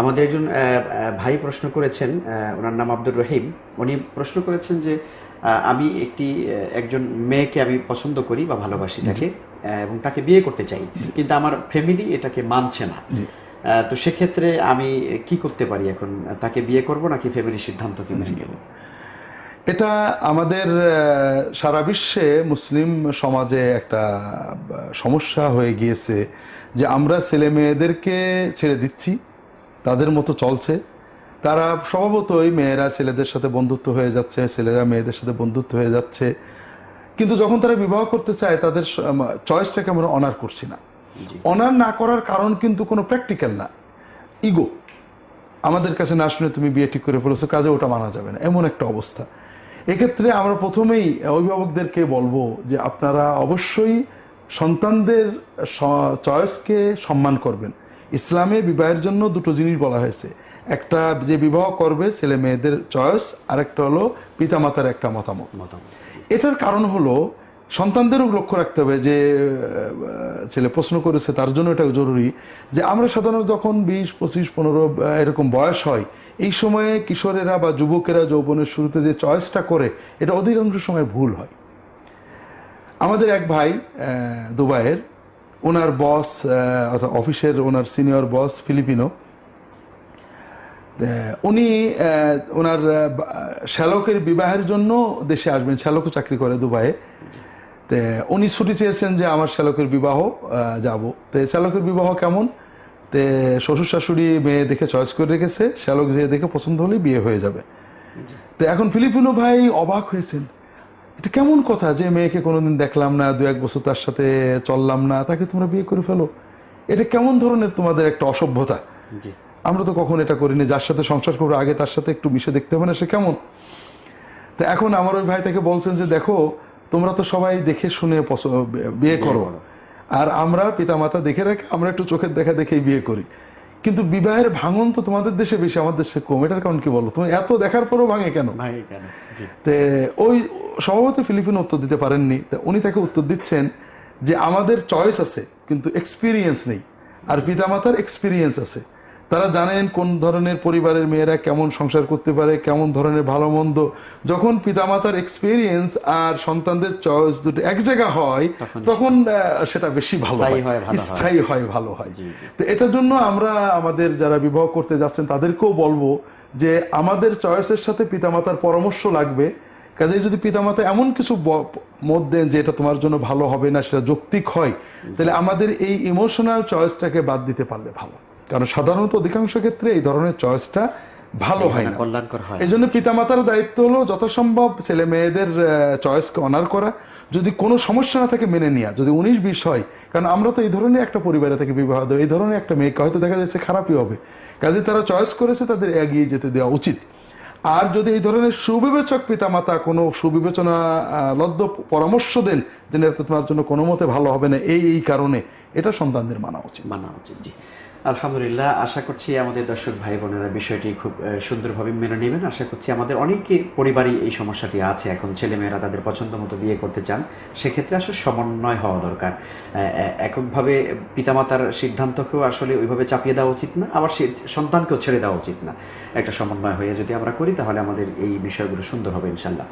আমাদের একজন ভাই প্রশ্ন করেছেন ওনার নাম আব্দুর রহিম। উনি প্রশ্ন করেছেন যে আমি একটি একজন মেয়েকে আমি পছন্দ করি বা ভালোবাসি তাকে এবং তাকে বিয়ে করতে চাই কিন্তু আমার ফ্যামিলি এটাকে মানছে না। তো সেক্ষেত্রে আমি কি করতে পারি এখন? তাকে বিয়ে করব নাকি ফ্যামিলির সিদ্ধান্তকে মেনে নেব? এটা আমাদের সারা বিশ্বে মুসলিম সমাজে একটা সমস্যা হয়ে গিয়েছে যে আমরা ছেলে মেয়েদেরকে ছেড়ে দিচ্ছি। তাদের মতো চলছে। তারা স্বভাবতই মেয়েরা ছেলেদের সাথে বন্ধুত্ব হয়ে যাচ্ছে ছেলেরা মেয়েদের সাথে বন্ধুত্ব হয়ে যাচ্ছে। কিন্তু যখন তারা বিবাহ করতে চায় তাদের চয়েসটাকে আমরা অনার করছি না। অনার না করার কারণ কিন্তু কোনো প্র্যাকটিক্যাল না। ইগো আমাদের কাছে না শুনে তুমি বিয়ে ঠিক করে ফেলেছো কাজে ওটা মানা যাবে না। এমন একটা অবস্থা। এক্ষেত্রে আমরা প্রথমেই অভিভাবকদেরকে বলব যে আপনারা অবশ্যই সন্তানদের চয়েসকে সম্মান করবেন। ইসলামে বিবাহের জন্য দুটো জিনিস বলা হয়েছে। একটা যে বিবাহ করবে ছেলে মেয়েদের চয়েস আরেকটা হলো পিতামাতার একটা মতামত। মতামত। এটার কারণ হলো সন্তানদেরও লক্ষ্য রাখতে হবে যে ছেলে প্রশ্ন করেছে তার জন্য এটা জরুরি যে আমরা সাধারণত যখন বিশ পঁচিশ পনেরো এরকম বয়স হয় এই সময়ে কিশোরেরা বা যুবকেরা যৌবনের শুরুতে যে চয়েসটা করে এটা অধিকাংশ সময় ভুল হয়। আমাদের এক ভাই দুবাইয়ের ওনার বস অর্থাৎ অফিসের ওনার সিনিয়র বস ফিলিপিনো। উনি ওনার শ্যালকের বিবাহের জন্য দেশে আসবেন। শ্যালকও চাকরি করে দুবাইয়ে। তে উনি ছুটি চেয়েছেন যে আমার শ্যালকের বিবাহ যাব। তে শ্যালকের বিবাহ কেমন? তে শ্বশুর শাশুড়ি মেয়ে দেখে চয়েস করে রেখেছে। শ্যালক যে দেখে পছন্দ হলেই বিয়ে হয়ে যাবে। তো এখন ফিলিপিনো ভাই অবাক হয়েছেন। এটা কেমন কথা যে মেয়েকে কোনোদিন দেখলাম না দু এক বছর তার সাথে চললাম না তাকে তোমরা বিয়ে করে ফেলো? এটা কেমন ধরনের তোমাদের একটা অসভ্যতা? আমরা তো কখন এটা করিনি যার সাথে সংসার করব আগে তার সাথে একটু মিশে দেখতে হবে না সে কেমন? তো এখন আমার ওই ভাই তাকে বলছেন যে দেখো তোমরা তো সবাই দেখে শুনে বিয়ে করো। আর আমরা পিতামাতা দেখে রাখে আমরা একটু চোখের দেখা দেখেই বিয়ে করি। কিন্তু বিবাহের ভাঙন তো তোমাদের দেশে বেশি আমাদের দেশে কম। এটার কারণ কি বলো? তুমি এত দেখার পরও ভাঙে কেন? তো তে ওই সম্ভবত ফিলিপিন উত্তর দিতে পারেননি। উনি তাকে উত্তর দিচ্ছেন যে আমাদের চয়েস আছে কিন্তু এক্সপিরিয়েন্স নেই। আর পিতামাতার এক্সপিরিয়েন্স আছে। তারা জানেন কোন ধরনের পরিবারের মেয়েরা কেমন সংসার করতে পারে কেমন ধরনের ভালো মন্দ। যখন পিতামাতার এক্সপিরিয়েন্স আর সন্তানদের চয়েস দুটো এক জায়গা হয় তখন সেটা বেশি ভালো স্থায়ী হয়। ভালো হয়। স্থায়ী হয় ভালো হয়। তো এটার জন্য আমরা আমাদের যারা বিবাহ করতে যাচ্ছেন তাদেরকেও বলব যে আমাদের চয়েসের সাথে পিতামাতার পরামর্শ লাগবে। কাজেই যদি পিতামাতা এমন কিছু মত দেন যে এটা তোমার জন্য ভালো হবে না সেটা যৌক্তিক হয় তাহলে আমাদের এই ইমোশনাল চয়েসটাকে বাদ দিতে পারলে ভালো। কারণ সাধারণত অধিকাংশ ক্ষেত্রে এই ধরনের চয়েসটা ভালো হয় না। কল্যাণকর হয় এই জন্য পিতামাতার দায়িত্ব হলো যথাসম্ভব ছেলে মেয়েদের চয়েসকে অনার করা। যদি কোনো সমস্যা না থাকে মেনে নেওয়া যদি উনিশ বিশ হয় কারণ আমরা তো এই ধরনের একটা পরিবারে থেকে বিবাহ দেবো এই ধরনের একটা মেয়েকে হয়তো দেখা যাচ্ছে খারাপই হবে। কাজে তারা চয়েস করেছে তাদের এগিয়ে যেতে দেওয়া উচিত। আর যদি এই ধরনের সুবিবেচক পিতামাতা কোনো সুবিবেচনা লব্ধ পরামর্শ দেন যে তোমার জন্য কোনো মতে ভালো হবে না এই এই কারণে এটা সন্তানদের মানা উচিত। মানা উচিত জি। আলহামদুলিল্লাহ, আশা করছি আমাদের দর্শক ভাই বোনেরা বিষয়টি খুব সুন্দরভাবে মেনে নেবেন। আশা করছি আমাদের অনেকে পরিবারই এই সমস্যাটি আছে। এখন ছেলেমেয়েরা তাদের পছন্দ মতো বিয়ে করতে চান, সেক্ষেত্রে আসলে সমন্বয় হওয়া দরকার। এককভাবে পিতামাতার সিদ্ধান্তকেও আসলে ওইভাবে চাপিয়ে দেওয়া উচিত না, আবার সন্তানকেও ছেড়ে দেওয়া উচিত না। একটা সমন্বয় হয়ে যদি আমরা করি, তাহলে আমাদের এই বিষয়গুলো সুন্দর হবে, ইনশাল্লাহ।